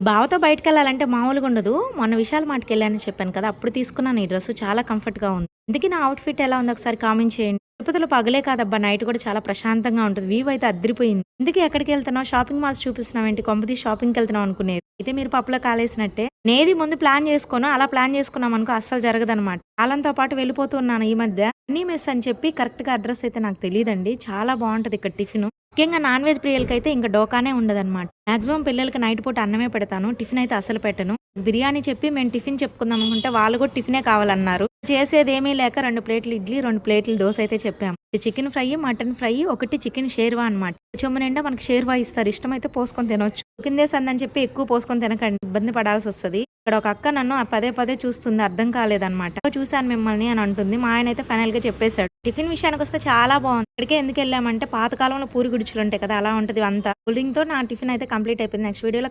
బావతో బయటకు వెళ్ళాలంటే మామూలుగా ఉండదు. మొన్న విశాల్ మాటకి వెళ్ళానని చెప్పాను కదా అప్పుడు తీసుకున్నాను ఈ డ్రెస్ చాలా కంఫర్ట్గా ఉంది. అందుకే నా అవుట్ఫిట్ ఎలా ఉంది? ఒకసారి కామెంట్ చేయండి. తిరుపతిలో పగలే కాదబ్బా నైట్ కూడా చాలా ప్రశాంతంగా ఉంటుంది. వ్యూ అయితే అద్దరిపోయింది ఇందుకే ఎక్కడికి వెళ్తున్నావు? షాపింగ్ మాల్స్ చూపిస్తున్నావు ఏంటి? కొంపది షాపింగ్కి వెళ్తున్నావు అనుకునేది. అయితే మీరు పప్పులో కాలేసినట్టే. నేది ముందు ప్లాన్ చేసుకోను. అలా ప్లాన్ చేసుకున్నాం అనుకో అస్సలు జరగదనమాట కాలంతో పాటు వెళ్ళిపోతున్నాను ఈ మధ్య. అన్నీ మెస్ అని చెప్పి కరెక్ట్గా అడ్రస్ అయితే నాకు తెలియదండి. చాలా బాగుంటది ఇక్కడ టిఫిన్. ముఖ్యంగా నాన్ వెజ్ ప్రియులకైతే ఇంకా డోకానే ఉండదన్నమాట. మాక్సిమం పిల్లలకి నైట్ పూట అన్నమే పెడతాను. టిఫిన్ అయితే అసలు పెట్టను. బిర్యానీ చెప్పి మేము టిఫిన్ చెప్పుకుందాం అనుకుంటే వాళ్ళు కూడా టిఫినే కావాలన్నారు. చేసేదేమీ లేక రెండు ప్లేట్లు ఇడ్లీ రెండు ప్లేట్లు దోశ అయితే చెప్పాము చికెన్ ఫ్రై మటన్ ఫ్రై ఒకటి చికెన్ షేర్వా అనమాట చొమ్ము నిండా మనకి షేర్వా ఇస్తారు. ఇష్టమైతే పోసుకొని తినొచ్చు. కిందే సందని చెప్పి ఎక్కువ పోసుకొని తినకండి. ఇబ్బంది పడాల్సి వస్తుంది. ఇక్కడ ఒక అక్క నన్ను ఆ పదే పదే చూస్తుంది. అర్థం కాలేదన్నమాట. చూశాను మిమ్మల్ని అని అంటుంది. మా ఆయన అయితే ఫైనల్గా చెప్పేశాడు. టిఫిన్ విషయానికి వస్తే చాలా బాగుంది. ఇక్కడికే ఎందుకు వెళ్ళామంటే పాతకాలంలో పూరి గుడిచులు ఉంటాయి కదా అలా ఉంటుంది అంతా కూలింగ్తో నా టిఫిన్ అయితే కంప్లీట్ అయిపోయింది. నెక్స్ట్ వీడియోలో